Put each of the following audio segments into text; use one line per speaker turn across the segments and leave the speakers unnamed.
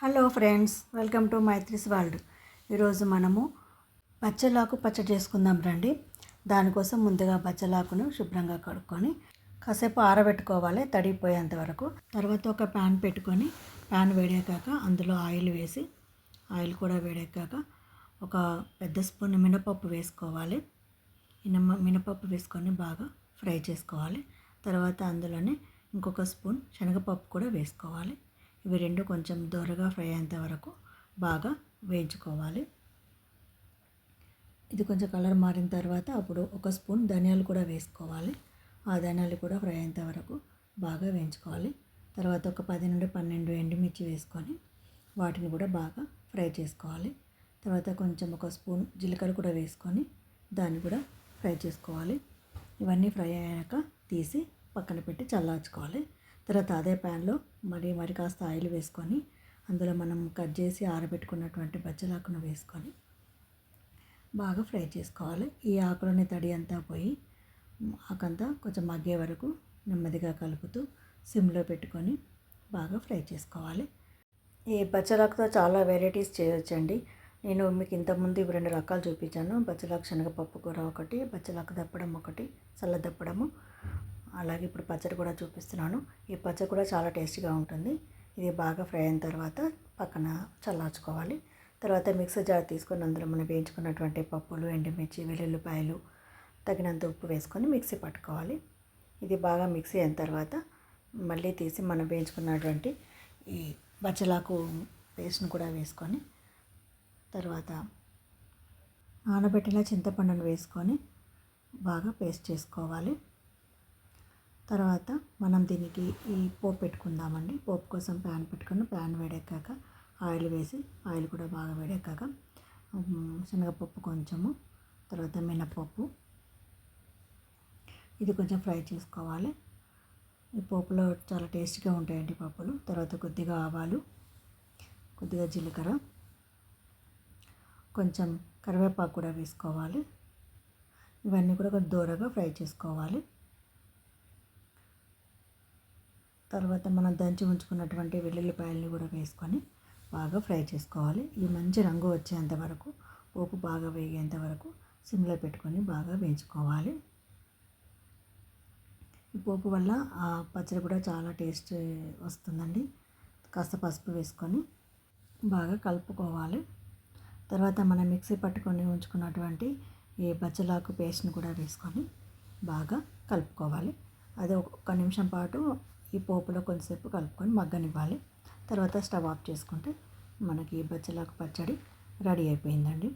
Hello friends welcome to Maithri's world. ఈరోజు మనము బచ్చలాకు పచ్చడి చేసుకుందాం రండి. దానికోసం ముందుగా బచ్చలాకును శుభ్రంగా కడుక్కొని కాసేపు ఆరబెట్టుకోవాలి తడిపోయేంత వరకు. తర్వాత ఒక ప్యాన్ పెట్టుకొని ప్యాన్ వేడేకాక అందులో ఆయిల్ వేసి ఆయిల్ కూడా వేడెక్కాక ఒక పెద్ద స్పూన్ మినపప్పు వేసుకోవాలి. మినప మినపప్పు వేసుకొని బాగా ఫ్రై చేసుకోవాలి. తర్వాత అందులోనే ఇంకొక స్పూన్ శనగపప్పు కూడా వేసుకోవాలి. ఇవి రెండు కొంచెం దూరగా ఫ్రై అయ్యేంత వరకు బాగా వేయించుకోవాలి. ఇది కొంచెం కలర్ మారిన తర్వాత అప్పుడు ఒక స్పూన్ ధనియాలు కూడా వేసుకోవాలి. ఆ ధనియాలు కూడా ఫ్రై అయ్యేంత వరకు బాగా వేయించుకోవాలి. తర్వాత ఒక పది నుండి పన్నెండు ఎండుమిర్చి వేసుకొని వాటిని కూడా బాగా ఫ్రై చేసుకోవాలి. తర్వాత కొంచెం ఒక స్పూన్ జీలకర్ర కూడా వేసుకొని దాన్ని కూడా ఫ్రై చేసుకోవాలి. ఇవన్నీ ఫ్రై అయ్యాక తీసి పక్కన పెట్టి చల్లార్చుకోవాలి. తర్వాత అదే ప్యాన్లో మరి మరి కాస్త ఆయిల్ వేసుకొని అందులో మనం కట్ చేసి ఆరబెట్టుకున్నటువంటి బచ్చలాకును వేసుకొని బాగా ఫ్రై చేసుకోవాలి. ఈ ఆకులోని తడి అంతా పోయి ఆకంతా కొంచెం మగ్గే వరకు నెమ్మదిగా కలుపుతూ సిమ్లో పెట్టుకొని బాగా ఫ్రై చేసుకోవాలి. ఈ బచ్చలాకుతో చాలా వెరైటీస్ చేయొచ్చండి. నేను మీకు ఇంతకుముందు ఇవి రెండు రకాలు చూపించాను. బచ్చలాకు శనగపప్పు కూర ఒకటి బచ్చలాకు దప్పడం ఒకటి చల్ల దప్పడము. అలాగే ఇప్పుడు పచ్చడి కూడా చూపిస్తున్నాను. ఈ పచ్చడి కూడా చాలా టేస్టీగా ఉంటుంది. ఇది బాగా ఫ్రై అయిన తర్వాత పక్కన చల్లార్చుకోవాలి. తర్వాత మిక్సర్ జార్ తీసుకొని అందులో మనం వేయించుకున్నటువంటి పప్పులు ఎండుమిర్చి వెల్లుల్లిపాయలు తగినంత ఉప్పు వేసుకొని మిక్సీ పట్టుకోవాలి. ఇది బాగా మిక్సీ అయిన తర్వాత మళ్ళీ తీసి మనం వేయించుకున్నటువంటి ఈ బచ్చలాకు పేస్ట్ను కూడా వేసుకొని తర్వాత నానబెట్టిన చింతపండును వేసుకొని బాగా పేస్ట్ చేసుకోవాలి. తర్వాత మనం దీనికి ఈ పోపు పెట్టుకుందామండి. పోపు కోసం ప్యాన్ పెట్టుకుని ప్యాన్ వేడెక్కాక ఆయిల్ వేసి ఆయిల్ కూడా బాగా వేడెక్కాక శనగపప్పు కొంచెము తర్వాత మినపప్పు. ఇది కొంచెం ఫ్రై చేసుకోవాలి. ఈ పోపులో చాలా టేస్ట్గా ఉంటాయండి పప్పులు. తర్వాత కొద్దిగా ఆవాలు కొద్దిగా జీలకర్ర కొంచెం కరివేపాకు కూడా వేసుకోవాలి. ఇవన్నీ కూడా కొంచెం దూరగా ఫ్రై చేసుకోవాలి. తర్వాత మనం దంచి ఉంచుకున్నటువంటి వెల్లుల్లిపాయలని కూడా వేసుకొని బాగా ఫ్రై చేసుకోవాలి. ఇవి మంచి రంగు వచ్చేంత వరకు పోపు బాగా వేగేంత వరకు సిమ్లో పెట్టుకొని బాగా వేయించుకోవాలి. ఈ పోపు వల్ల ఆ పచ్చడి కూడా చాలా టేస్ట్ వస్తుందండి. కాస్త పసుపు వేసుకొని బాగా కలుపుకోవాలి. తర్వాత మనం మిక్సీ పట్టుకొని ఉంచుకున్నటువంటి ఈ బచ్చలాకు పేస్ట్ని కూడా వేసుకొని బాగా కలుపుకోవాలి. అది ఒక నిమిషం పాటు ఈ పోపులో కొంచెంసేపు కలుపుకొని మగ్గనివ్వాలి. తర్వాత స్టవ్ ఆఫ్ చేసుకుంటే మనకి బచ్చలాకు పచ్చడి రెడీ అయిపోయిందండి.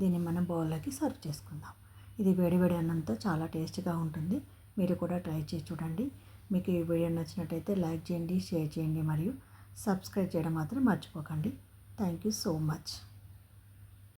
దీన్ని మనం బౌల్లోకి సర్వ్ చేసుకుందాం. ఇది వేడివేడి అన్నంతో చాలా టేస్ట్గా ఉంటుంది. మీరు కూడా ట్రై చేసి చూడండి. మీకు ఈ వీడియో నచ్చినట్టయితే లైక్ చేయండి షేర్ చేయండి మరియు సబ్స్క్రైబ్ చేయడం మాత్రం మర్చిపోకండి. Thank you so much.